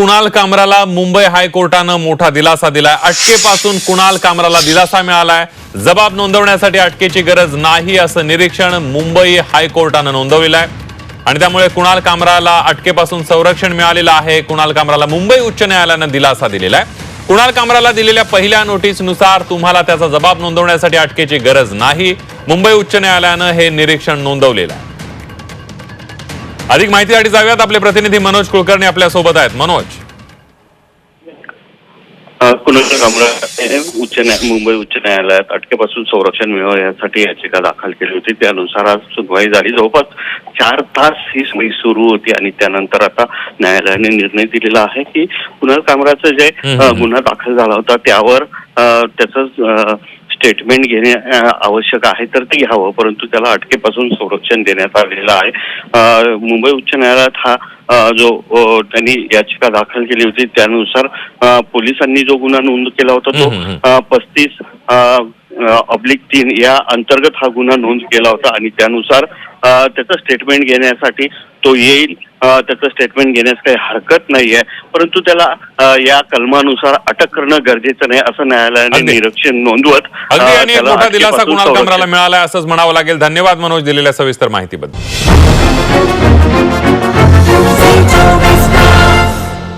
कुणाल कामराला मुंबई हायकोर्टानं मोठा दिलासा दिलाय. अटकेपासून कुणाल कामराला दिलासा मिळालाय. जबाब नोंदवण्यासाठी अटकेची गरज नाही असं निरीक्षण मुंबई हायकोर्टानं नोंदवलेलं आहे आणि त्यामुळे कुणाल कामराला अटकेपासून संरक्षण मिळालेलं आहे. कुणाल कामराला मुंबई उच्च न्यायालयानं दिलासा दिलेला आहे कुणाल कामराला दिलेल्या पहिल्या नोटीसनुसार तुम्हाला त्याचा जबाब नोंदवण्यासाठी अटकेची गरज नाही. मुंबई उच्च न्यायालयानं हे निरीक्षण नोंदवलेलं आहे. अधिक माहितीसाठी जाऊयात. आपले प्रतिनिधी मनोज कुलकर्णी आपल्यासोबत आहेत. मनोज. उच्च न्याय मुंबई उच्च न्यायालयात अटकेपासून संरक्षण मिळावं यासाठी याचिका दाखल केली होती. त्यानुसार आज सुनवाई झाली. जवळपास चार तास ही सुनावणी सुरू होती आणि त्यानंतर आता न्यायालयाने निर्णय दिलेला आहे की कुणाल कामराचं जे. गुन्हा दाखल झाला होता त्यावर त्याचं स्टेटमेंट घेणे आवश्यक आहे तर ते घ्यावं. परंतु त्याला अटकेपासून संरक्षण देण्यात आलेलं आहे. मुंबई उच्च न्यायालयात हा जो त्यांनी याचिका दाखल केली होती त्यानुसार पोलिसांनी जो गुन्हा नोंद केला होता तो पस्तीस अब्लिक तीन या अंतर्गत हा गुन्हा नोंद केला होता आणि त्यानुसार त्याचं स्टेटमेंट घेण्यासाठी तो येईल. त्याचं स्टेटमेंट घेण्यास काही हरकत नाहीये. परंतु त्याला या कलमानुसार अटक करणं गरजेचं नाही असं न्यायालयाने. निरीक्षण नोंदवत मोठा दिलासा कुणाल कामराला मिळालाय असंच म्हणावं लागेल. धन्यवाद मनोज दिलेल्या सविस्तर माहितीबद्दल.